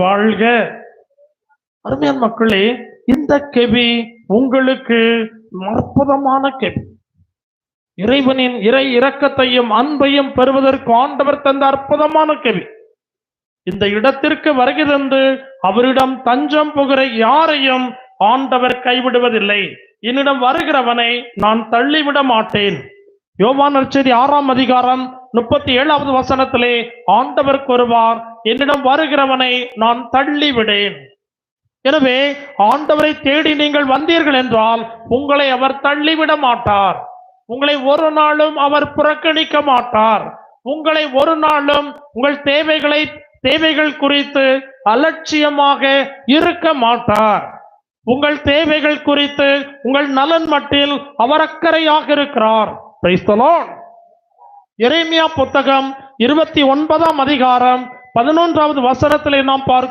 வாழ்க. அருமையான மக்களே இந்த கெவி உங்களுக்கு அற்புதமான கெவி இறைவனின் இறை இரக்கத்தையும் அன்பையும் பெறுவதற்கு ஆண்டவர் தந்த அற்புதமான கெவி இந்த இடத்திற்கு வருகை தந்து அவரிடம் தஞ்சம் புகிற யாரையும் ஆண்டவர் கைவிடுவதில்லை. என்னிடம் வருகிறவனை நான் தள்ளிவிட மாட்டேன். யோவான் நற்செய்தி ஆறாம் அதிகாரம் முப்பத்தி ஏழாவது வசனத்திலே ஆண்டவர் கூறுவார் என்னிடம் வருகிறவனை நான் தள்ளிவிடேன். எனவே ஆண்டவரை தேடி நீங்கள் வந்தீர்கள் என்றால் உங்களை அவர் தள்ளிவிட மாட்டார். உங்களை ஒரு நாளும் அவர் புறக்கணிக்க மாட்டார். உங்களை ஒரு நாளும் உங்கள் தேவைகளை தேவைகள் குறித்து அலட்சியமாக இருக்க மாட்டார். உங்கள் தேவைகள் குறித்து உங்கள் நலன் மட்டில் அவர் அக்கறையாக இருக்கிறார். Praise எரேமியா புத்தகம் இருபத்தி ஒன்பதாம் அதிகாரம் பதினொன்றாவது வசனத்திலே நாம் பார்க்க